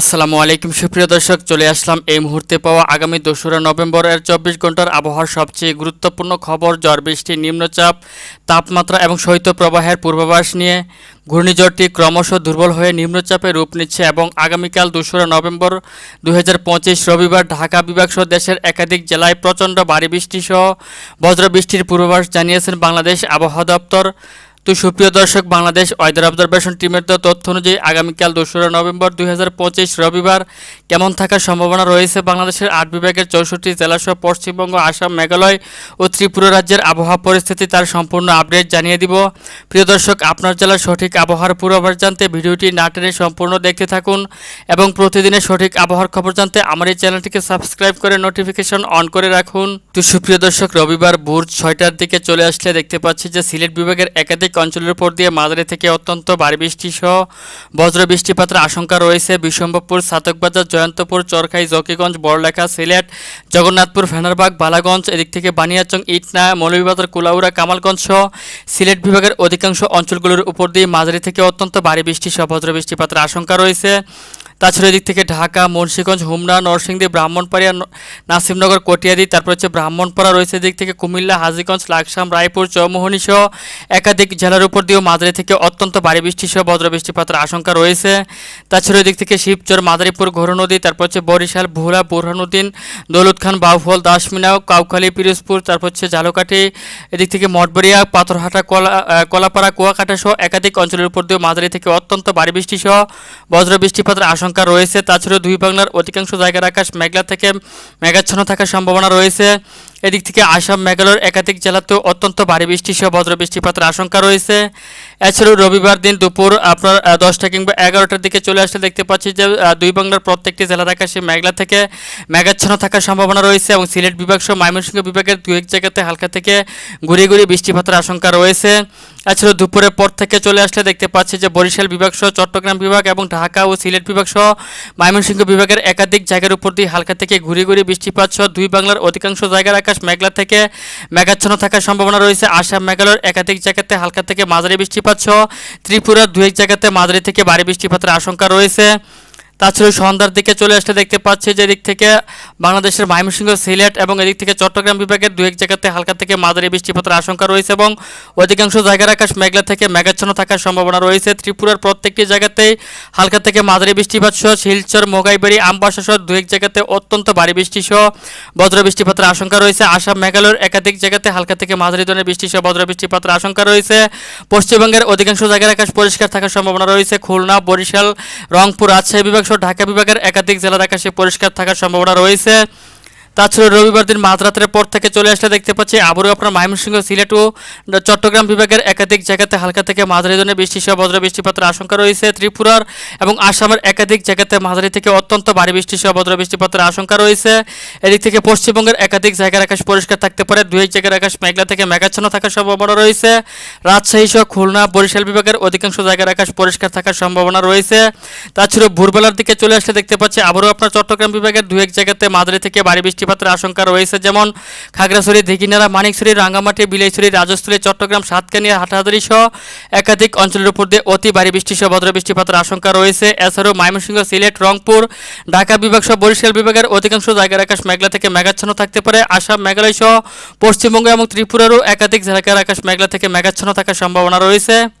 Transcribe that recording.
আসসালামু আলাইকুম, সুপ্রিয় দর্শক, চলে আসলাম এই মুহূর্তে পাওয়া আগামী দোসরা নভেম্বরের চব্বিশ ঘণ্টার আবহাওয়ার সবচেয়ে গুরুত্বপূর্ণ খবর, ঝড় বৃষ্টি, নিম্নচাপ, তাপমাত্রা এবং শৈত্যপ্রবাহের পূর্বাভাস নিয়ে। ঘূর্ণিঝড়টি ক্রমশ দুর্বল হয়ে নিম্নচাপে রূপ নিচ্ছে এবং আগামীকাল দোসরা নভেম্বর দু হাজার পঁচিশ রবিবার ঢাকা বিভাগ সহ দেশের একাধিক জেলায় প্রচণ্ড ভারী বৃষ্টি সহ বজ্রবৃষ্টির পূর্বাভাস জানিয়েছেন বাংলাদেশ আবহাওয়া দপ্তর। তো সুপ্রিয় দর্শক, বাংলাদেশ ওয়েদার অবজারভেশন টিমের দেওয়া তথ্য অনুযায়ী আগামীকাল দোসরা নভেম্বর দুই হাজার পঁচিশ রবিবার কেমন থাকার সম্ভাবনা রয়েছে বাংলাদেশের আট বিভাগের চৌষট্টি জেলাসহ পশ্চিমবঙ্গ, আসাম, মেঘালয় ও ত্রিপুরা রাজ্যের আবহাওয়া পরিস্থিতি তার সম্পূর্ণ আপডেট জানিয়ে দিব। প্রিয় দর্শক, আপনার জেলার সঠিক আবহাওয়ার পূর্বাভাস জানতে ভিডিওটি না টেনে সম্পূর্ণ দেখতে থাকুন এবং প্রতিদিনের সঠিক আবহাওয়ার খবর জানতে আমার এই চ্যানেলটিকে সাবস্ক্রাইব করে নোটিফিকেশন অন করে রাখুন। তো সুপ্রিয় দর্শক, রবিবার ভোর ছয়টার দিকে চলে আসলে দেখতে পাচ্ছি যে সিলেট বিভাগের একাধিক অঞ্চলের উপর দিয়ে মাঝারি থেকে অত্যন্ত ভারী বৃষ্টি সহ বজ্র বৃষ্টিপাতের আশঙ্কা রয়েছে। বিশম্বরপুর সাতকবাজার, জয়ন্তপুর, চরখাই, জকিগঞ্জ, বড়লেখা, সিলেট, জগন্নাথপুর ভেনারবাগ বালাগঞ্জ, এদিক থেকে বানিয়াচং, ইটনা, মৌলভীবাজার, কুলাউড়া, কামালগঞ্জ সহ সিলেট বিভাগের অধিকাংশ অঞ্চলগুলোর উপর দিয়ে মাঝারি থেকে অত্যন্ত ভারী বৃষ্টি সহ বজ্র বৃষ্টিপাতের আশঙ্কা রয়েছে। তাছাড়া এদিক থেকে ঢাকা, মুন্সিগঞ্জ হুমনা নরসিংদী, ব্রাহ্মণপাড়িয়া নাসিমনগর, কটিয়াদি, তারপর হচ্ছে ব্রাহ্মণপাড়া রয়েছে। এদিক থেকে কুমিল্লা, হাজিগঞ্জ, লাকসাম, রায়পুর, চৌমোহনী সহ একাধিক জেলার উপর দিয়েও মাঝারি থেকে অত্যন্ত ভারী বৃষ্টি সহ বজ্র বৃষ্টিপাতের আশঙ্কা রয়েছে। তাছাড়া এদিক থেকে শিবচর, মাদারীপুর ঘোর নদী, তারপর হচ্ছে বরিশাল, ভোলা, বুরহানুদ্দিন দৌলত খান বাউফল দাসমিনা কাউখালী, পিরোজপুর, তারপর হচ্ছে ঝালকাঠি, এদিক থেকে মঠবরিয়া পাথরহাটা, কলা কলাপাড়া, কুয়াকাটা সহ একাধিক অঞ্চলের উপর দিয়েও মাঝারি থেকে অত্যন্ত ভারী বৃষ্টি সহ বজ্র বৃষ্টিপাতের আশঙ্কা রয়েছে। তাছাড়াও দুই বাংলার অধিকাংশ জায়গার আকাশ মেঘলা থেকে মেঘাচ্ছন্ন থাকার সম্ভাবনা রয়েছে। এদিক থেকে আসাম, মেঘালয়ের একাধিক জেলাতেও অত্যন্ত ভারী বৃষ্টি সহ বজ্র বৃষ্টিপাতের আশঙ্কা রয়েছে। এছাড়াও রবিবার দিন দুপুর আপনার দশটা কিংবা এগারোটার দিকে চলে আসলে দেখতে পাচ্ছি যে দুই বাংলার প্রত্যেকটি জেলার আকাশে মেঘলা থেকে মেঘাচ্ছন্ন থাকার সম্ভাবনা রয়েছে এবং সিলেট বিভাগ সহ ময়মনসিংহ বিভাগের দু এক জায়গাতে হালকা থেকে ঘুরিয়ে ঘুরিয়ে বৃষ্টিপাতের আশঙ্কা রয়েছে। এছাড়াও দুপুরের পর থেকে চলে আসলে দেখতে পাচ্ছি যে, বরিশাল বিভাগ সহ চট্টগ্রাম বিভাগ এবং ঢাকা ও সিলেট বিভাগ সহ ময়মনসিংহ বিভাগের একাধিক জায়গার উপর দিয়ে হালকা থেকে ঘুরে ঘুরে বৃষ্টিপাত সহ দুই বাংলার অধিকাংশ জায়গার আকাশ মেঘলা থেকে মেঘাচ্ছন্ন থাকার সম্ভাবনা রয়েছে। আসাম, মেঘালয়ের একাধিক জায়গাতে হালকা থেকে মাঝারি বৃষ্টিপাত সহ ত্রিপুরার দু এক জায়গাতে মাঝারি থেকে ভারী বৃষ্টিপাতের আশঙ্কা রয়েছে। তাছাড়া সন্ধ্যার দিকে চলে আসলে দেখতে পাচ্ছি যে এদিক থেকে বাংলাদেশের ময়মনসিংহ, সিলেট এবং এদিক থেকে চট্টগ্রাম বিভাগের দু এক জায়গাতে হালকা থেকে মাঝারি বৃষ্টিপাতের আশঙ্কা রয়েছে এবং অধিকাংশ জায়গার আকাশ মেঘলা থেকে মেঘাচ্ছন্ন থাকার সম্ভাবনা রয়েছে। ত্রিপুরার প্রত্যেকটি জায়গাতেই হালকা থেকে মাঝারি বৃষ্টিপাত সহ শিলচর, মোগাইবাড়ি আমবাসা সহ দু এক জায়গাতে অত্যন্ত ভারী বৃষ্টি সহ বজ্র বৃষ্টিপাতের আশঙ্কা রয়েছে। আসাম, মেঘালয়ের একাধিক জায়গাতে হালকা থেকে মাঝারি ধরনের বৃষ্টি সহ বজ্র বৃষ্টিপাতের আশঙ্কা রয়েছে। পশ্চিমবঙ্গের অধিকাংশ জায়গার আকাশ পরিষ্কার থাকার সম্ভাবনা রয়েছে। খুলনা, বরিশাল, রংপুর, রাজশাহী বিভাগ সহ ঢাকা বিভাগের একাধিক জেলার আকাশে পরিষ্কার থাকার সম্ভাবনা রয়েছে। তাছাড়া রবিবার দিন মাঝরাতের পর থেকে চলে আসলে দেখতে পাচ্ছি আবারও আপনার ময়মনসিংহ সিলেট ও চট্টগ্রাম বিভাগের একাধিক জায়গাতে হালকা থেকে মাঝারি ধরনের বৃষ্টি সহ বজ্র বৃষ্টিপাতের আশঙ্কা রয়েছে। ত্রিপুরার এবং আসামের একাধিক জায়গাতে মাঝারি থেকে অত্যন্ত ভারী বৃষ্টি সহ বজ্র বৃষ্টিপাতের আশঙ্কা রয়েছে। এদিক থেকে পশ্চিমবঙ্গের একাধিক জায়গার আকাশ পরিষ্কার থাকতে পারে। দুই এক জায়গার আকাশ মেঘলা থেকে মেঘাচ্ছন্ন থাকার সম্ভাবনা রয়েছে। রাজশাহী সহ খুলনা, বরিশাল বিভাগের অধিকাংশ জায়গার আকাশ পরিষ্কার থাকার সম্ভাবনা রয়েছে। তাছাড়া ভোরবেলার দিকে চলে আসলে দেখতে পাচ্ছি আবারও আপনার চট্টগ্রাম বিভাগের দু এক জায়গাতে মাঝারি থেকে ভারী বৃষ্টিপাতের আশঙ্কা রয়েছে, যেমন খাগড়াছড়ি দিঘিনারা মানিকছড়ি, রাঙ্গামাটি, বিলাইছড়ি, রাজস্থলী, চট্টগ্রাম, সাতকানিয়া হাটাহাদারি সহ একাধিক অঞ্চলের উপর দিয়ে অতি ভারী বৃষ্টি সহ ভদ্র বৃষ্টিপাতের আশঙ্কা রয়েছে। এছাড়াও ময়মনসিংহ, সিলেট, রংপুর, ঢাকা বিভাগ সহ বরিশাল বিভাগের অধিকাংশ জায়গার আকাশ মেঘলা থেকে মেঘাচ্ছন্ন থাকতে পারে। আসাম, মেঘালয় সহ পশ্চিমবঙ্গ এবং ত্রিপুরারও একাধিক জায়গার আকাশ মেঘলা থেকে মেঘাচ্ছন্ন থাকার সম্ভাবনা রয়েছে।